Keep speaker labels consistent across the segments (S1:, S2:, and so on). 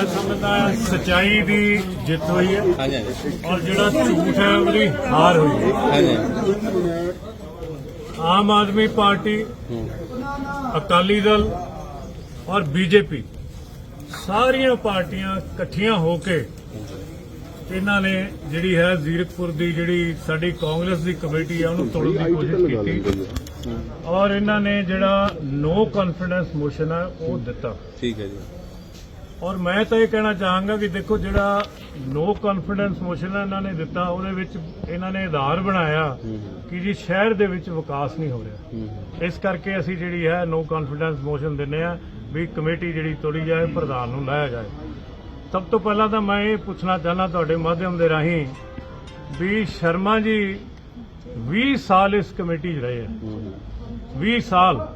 S1: ਮੈਂ ਸਮਝਦਾ ਹਾਂ ਸਚਾਈ ਦੀ ਜਿੱਤ ਹੋਈ ਹੈ।
S2: ਹਾਂਜੀ ਹਾਂਜੀ
S1: ਔਰ ਜਿਹੜਾ ਝੂਠ ਹੈ, ਉਹਦੀ ਹਾਰ ਹੋਈ ਹੈ। ਆਮ ਆਦਮੀ ਪਾਰਟੀ, ਅਕਾਲੀ ਦਲ ਔਰ ਬੀਜੇਪੀ ਸਾਰੀਆਂ ਪਾਰਟੀਆਂ ਇਕੱਠੀਆਂ ਹੋ ਕੇ ਇਹਨਾਂ ਨੇ ਜਿਹੜੀ ਹੈ ਜ਼ੀਰਕਪੁਰ ਦੀ ਜਿਹੜੀ ਸਾਡੀ ਕਾਂਗਰਸ ਦੀ ਕਮੇਟੀ ਹੈ ਉਹਨੂੰ ਤੋੜਨ ਦੀ ਕੋਸ਼ਿਸ਼ ਕੀਤੀ। ਔਰ ਇਹਨਾਂ ਨੇ ਜਿਹੜਾ ਨੋ ਕੌਨਫੀਡੈਂਸ ਮੋਸ਼ਨ ਹੈ ਉਹ ਦਿੱਤਾ।
S2: ਠੀਕ ਹੈ ਜੀ।
S1: ਔਰ ਮੈਂ ਤਾਂ ਇਹ ਕਹਿਣਾ ਚਾਹਾਂਗਾ ਕਿ ਦੇਖੋ ਜਿਹੜਾ ਨੋ ਕੌਨਫੀਡੈਂਸ ਮੋਸ਼ਨ ਇਹਨਾਂ ਨੇ ਦਿੱਤਾ ਉਹਦੇ ਵਿੱਚ ਇਹਨਾਂ ਨੇ ਆਧਾਰ ਬਣਾਇਆ ਕਿ ਜੀ ਸ਼ਹਿਰ ਦੇ ਵਿੱਚ ਵਿਕਾਸ ਨਹੀਂ ਹੋ ਰਿਹਾ। ਇਸ ਕਰਕੇ ਅਸੀਂ ਜਿਹੜੀ ਹੈ ਨੋ ਕੌਨਫੀਡੈਂਸ ਮੋਸ਼ਨ ਦਿੰਨੇ ਆ ਵੀ ਕਮੇਟੀ ਜਿਹੜੀ ਤੋੜੀ ਜਾਏ ਪ੍ਰਧਾਨ ਨੂੰ ਲਾਇਆ ਜਾਏ। ਸਭ ਤੋਂ ਪਹਿਲਾਂ ਤਾਂ ਮੈਂ ਇਹ ਪੁੱਛਣਾ ਚਾਹਨਾ ਤੁਹਾਡੇ ਮਾਧਿਅਮ ਦੇ ਰਾਹੀਂ ਵੀ ਸ਼ਰਮਾ ਜੀ 20 ਸਾਲ ਇਸ ਕਮੇਟੀ 'ਚ ਰਹੇ ਆ। 20 ਸਾਲ।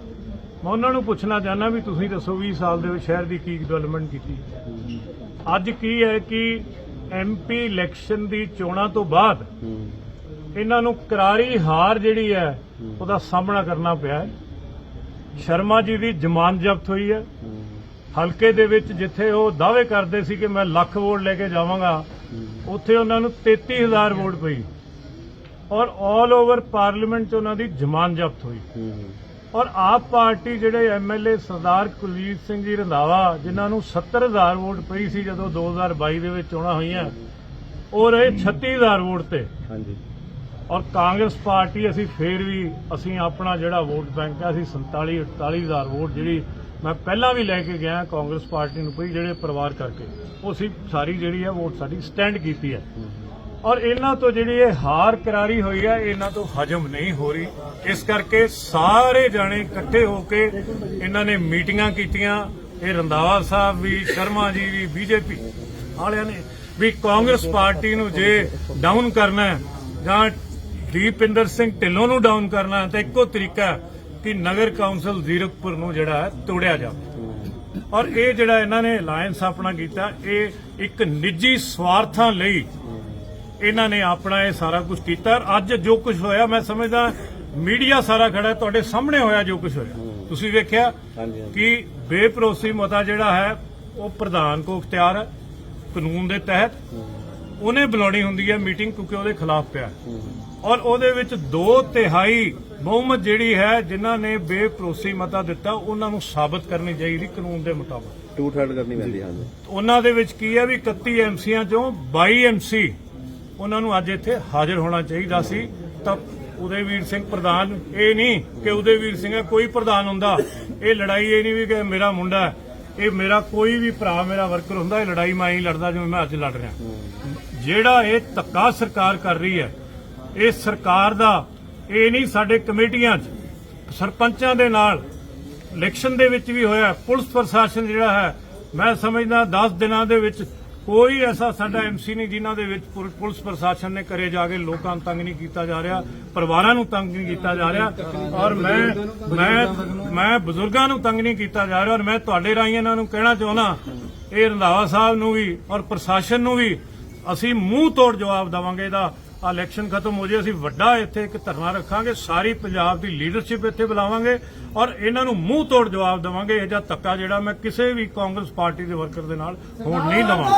S1: ਮੈਂ ਉਹਨਾਂ ਨੂੰ ਪੁੱਛਣਾ ਚਾਹਨਾ ਵੀ ਤੁਸੀਂ ਦੱਸੋ 20 ਸਾਲ ਦੇ ਵਿੱਚ ਸ਼ਹਿਰ ਦੀ ਕੀ ਡਿਵੈਲਪਮੈਂਟ ਕੀਤੀ ਅੱਜ ਕੀ ਹੈ ਕਿ ਐਮਪੀ ਇਲੈਕਸ਼ਨ ਦੀ ਚੋਣਾਂ ਤੋਂ ਬਾਅਦ ਇਹਨਾਂ ਨੂੰ ਕਰਾਰੀ ਹਾਰ ਜਿਹੜੀ ਹੈ, ਉਹਦਾ ਸਾਹਮਣਾ ਕਰਨਾ ਪਿਆ ਹੈ। ਸ਼ਰਮਾ ਜੀ ਦੀ ਜ਼ਮਾਨਤ ਜ਼ਬਤ ਹੋਈ ਹੈ। ਹਲਕੇ ਦੇ ਵਿੱਚ ਜਿੱਥੇ ਉਹ ਦਾਅਵੇ ਕਰਦੇ ਸੀ ਕਿ ਮੈਂ ਲੱਖ ਵੋਟ ਲੈ ਕੇ ਜਾਵਾਂਗਾ, ਉੱਥੇ ਉਹਨਾਂ ਨੂੰ 33000 ਵੋਟ ਪਈ। ਔਰ ਆਲ ਓਵਰ ਪਾਰਲੀਮੈਂਟ 'ਚ ਉਹਨਾਂ ਦੀ ਜ਼ਮਾਨਤ ਜ਼ਬਤ ਹੋਈ। ਔਰ ਆਪ ਪਾਰਟੀ ਜਿਹੜੇ ਐਮਐਲਏ ਸਰਦਾਰ ਕੁਲਜੀਤ ਸਿੰਘ ਜੀ ਰੰਧਾਵਾ ਜਿਨ੍ਹਾਂ ਨੂੰ 70000 ਵੋਟ ਪਈ ਸੀ ਜਦੋਂ 2022 ਦੇ ਵਿੱਚ ਚੋਣਾਂ ਹੋਈਆਂ ਉਹ ਰਹੇ 36000 ਵੋਟ ਤੇ।
S2: ਹਾਂਜੀ।
S1: ਔਰ ਕਾਂਗਰਸ ਪਾਰਟੀ ਅਸੀਂ ਫੇਰ ਵੀ ਅਸੀਂ ਆਪਣਾ ਜਿਹੜਾ ਵੋਟ ਬੈਂਕ ਹੈ ਅਸੀਂ 47 48000 ਵੋਟ ਜਿਹੜੀ ਮੈਂ ਪਹਿਲਾਂ ਵੀ ਲੈ ਕੇ ਗਿਆ ਕਾਂਗਰਸ ਪਾਰਟੀ ਨੂੰ ਕੋਈ ਜਿਹੜੇ ਪਰਿਵਾਰ ਕਰਕੇ। ਉਹ ਅਸੀਂ ਸਾਰੀ ਜਿਹੜੀ ਹੈ ਵੋਟ ਸਾਡੀ ਸਟੈਂਡ ਕੀਤੀ ਹੈ। ਔਰ ਇਹਨਾਂ ਤੋਂ ਜਿਹੜੀ ਇਹ ਹਾਰ ਕਰਾਰੀ ਹੋਈ ਹੈ ਇਹਨਾਂ ਤੋਂ ਹਜਮ ਨਹੀਂ ਹੋ ਰਹੀ। ਇਸ ਕਰਕੇ ਸਾਰੇ ਜਾਣੇ ਇਕੱਠੇ ਹੋ ਕੇ ਇਹਨਾਂ ਨੇ ਮੀਟਿੰਗਾਂ ਕੀਤੀਆਂ। ਇਹ ਰੰਦਾਵਾ ਸਾਹਿਬ ਵੀ, ਸ਼ਰਮਾ ਜੀ ਵੀ, ਬੀਜੇਪੀ ਵਾਲਿਆਂ ਨੇ ਵੀ ਕਾਂਗਰਸ ਪਾਰਟੀ ਨੂੰ ਜੇ ਡਾਊਨ ਕਰਨਾ ਹੈ, ਜਾਂ ਦੀਪਿੰਦਰ ਸਿੰਘ ਢਿੱਲੋਂ ਨੂੰ ਡਾਊਨ ਕਰਨਾ ਹੈ, ਤਾਂ ਇੱਕੋ ਤਰੀਕਾ ਕਿ ਨਗਰ ਕੌਂਸਲ ਜ਼ੀਰਕਪੁਰ ਨੂੰ ਜਿਹੜਾ ਤੋੜਿਆ ਜਾਵੇ। ਔਰ ਇਹ ਜਿਹੜਾ ਇਹਨਾਂ ਨੇ ਅਲਾਈਅੰਸ ਆਪਣਾ ਕੀਤਾ, ਇਹ ਇੱਕ ਨਿੱਜੀ ਸਵਾਰਥਾਂ ਲਈ ਇਹਨਾਂ ਨੇ ਆਪਣਾ ਇਹ ਸਾਰਾ ਕੁਝ ਕੀਤਾ ਅੱਜ ਜੋ ਕੁਝ ਹੋਇਆ ਮੈਂ ਸਮਝਦਾ ਮੀਡੀਆ ਸਾਰਾ ਖੜਾ ਹੈ, ਤੁਹਾਡੇ ਸਾਹਮਣੇ ਹੋਇਆ ਜੋ ਕੁਝ ਹੋਇਆ। ਤੁਸੀਂ ਵੇਖਿਆ। ਕਿ ਬੇਭਰੋਸੀ ਮਤਾ ਜਿਹੜਾ ਹੈ ਉਹ ਪ੍ਰਧਾਨ ਕੋ ਇਖਤਿਆਰ ਹੈ ਕਾਨੂੰਨ ਦੇ ਤਹਿਤ। ਉਹਨੇ ਬੁਲਾਉਣੀ ਹੁੰਦੀ ਹੈ ਮੀਟਿੰਗ ਕਿਉਂਕਿ ਉਹਦੇ ਖਿਲਾਫ ਪਿਆ। ਹੈ। ਔਰ ਉਹਦੇ ਵਿੱਚ ਦੋ ਤਿਹਾਈ ਬਹੁਮਤ ਜਿਹੜੀ ਹੈ ਜਿਨ੍ਹਾਂ ਨੇ ਬੇਭਰੋਸੀ ਮਤਾ ਦਿੱਤਾ ਉਹਨਾਂ ਨੂੰ ਸਾਬਤ ਕਰਨੀ ਚਾਹੀਦੀ ਕਾਨੂੰਨ ਦੇ ਮੁਤਾਬਕ।
S2: ਟੂ ਥਰਡ ਕਰਨੀ ਪੈਂਦੀ ਹਾਂਜੀ।
S1: ਉਹਨਾਂ ਦੇ ਵਿੱਚ ਕੀ ਹੈ ਵੀ 31 ਐਮਸੀਆਂ ਚੋਂ 22 ਐਮਸੀ ਉਹਨਾਂ ਨੂੰ ਅੱਜ ਇੱਥੇ ਹਾਜ਼ਰ ਹੋਣਾ ਚਾਹੀਦਾ ਸੀ। ਤਾਂ ਉਦੇਵੀਰ ਸਿੰਘ ਪ੍ਰਧਾਨ, ਇਹ ਨਹੀਂ ਕਿ ਉਦੇਵੀਰ ਸਿੰਘ ਕੋਈ ਪ੍ਰਧਾਨ ਹੁੰਦਾ। ਇਹ ਲੜਾਈ ਇਹ ਨਹੀਂ ਵੀ ਕਿ ਮੇਰਾ ਮੁੰਡਾ ਇਹ ਮੇਰਾ ਕੋਈ ਵੀ ਭਰਾ, ਮੇਰਾ ਵਰਕਰ ਹੁੰਦਾ, ਇਹ ਲੜਾਈ ਮੈਂ ਹੀ ਲੜਦਾ ਜਿਵੇਂ ਮੈਂ ਅੱਜ ਲੜ ਰਿਹਾ। ਜਿਹੜਾ ਇਹ ਧੱਕਾ ਸਰਕਾਰ ਕਰ ਰਹੀ ਹੈ, ਇਹ ਸਰਕਾਰ ਦਾ, ਇਹ ਨਹੀਂ ਸਾਡੇ ਕਮੇਟੀਆਂ 'ਚ, ਸਰਪੰਚਾਂ ਦੇ ਨਾਲ ਇਲੈਕਸ਼ਨ ਦੇ ਵਿੱਚ ਵੀ ਹੋਇਆ, ਪੁਲਿਸ ਪ੍ਰਸ਼ਾਸਨ ਜਿਹੜਾ ਹੈ, ਮੈਂ ਸਮਝਦਾ 10 ਦਿਨਾਂ ਦੇ ਵਿੱਚ ਕੋਈ ਐਸਾ ਸਾਡਾ ਐਮਸੀ ਨਹੀਂ ਜਿਨ੍ਹਾਂ ਦੇ ਵਿੱਚ ਪੁਲਿਸ ਪ੍ਰਸ਼ਾਸਨ ਨੇ ਕਰੇ ਜਾ ਕੇ ਲੋਕਾਂ ਨੂੰ ਤੰਗ ਨਹੀਂ ਕੀਤਾ ਜਾ ਰਿਹਾ, ਪਰਿਵਾਰਾਂ ਨੂੰ ਤੰਗ ਨਹੀਂ ਕੀਤਾ ਜਾ ਰਿਹਾ ਔਰ ਮੈਂ ਮੈਂ ਮੈਂ ਬਜ਼ੁਰਗਾਂ ਨੂੰ ਤੰਗ ਨਹੀਂ ਕੀਤਾ ਜਾ ਰਿਹਾ ਔਰ ਮੈਂ ਤੁਹਾਡੇ ਰਾਹੀਂ ਇਹਨਾਂ ਨੂੰ ਕਹਿਣਾ ਚਾਹੁੰਦਾ, ਇਹ ਰੰਧਾਵਾ ਸਾਹਿਬ ਨੂੰ ਵੀ ਔਰ ਪ੍ਰਸ਼ਾਸਨ ਨੂੰ ਵੀ ਅਸੀਂ ਮੂੰਹ ਤੋੜ ਜਵਾਬ ਦੇਵਾਂਗੇ ਇਹਦਾ। ਆ ਇਲੈਕਸ਼ਨ ਖਤਮ ਹੋ ਜੇ, ਅਸੀਂ ਵੱਡਾ ਇੱਥੇ ਇੱਕ ਧਰਨਾ ਰੱਖਾਂਗੇ, ਸਾਰੀ ਪੰਜਾਬ ਦੀ ਲੀਡਰਸ਼ਿਪ ਇੱਥੇ ਬੁਲਾਵਾਂਗੇ ਔਰ ਇਹਨਾਂ ਨੂੰ ਮੂੰਹ ਤੋੜ ਜਵਾਬ ਦੇਵਾਂਗੇ, ਇਹ ਜਿਹਾ ਧੱਕਾ ਜਿਹੜਾ ਮੈਂ ਕਿਸੇ ਵੀ ਕਾਂਗਰਸ ਪਾਰਟੀ ਦੇ ਵਰਕਰ ਦੇ ਨਾਲ ਹੋਣ ਨਹੀਂ ਦਵਾਂਗਾ।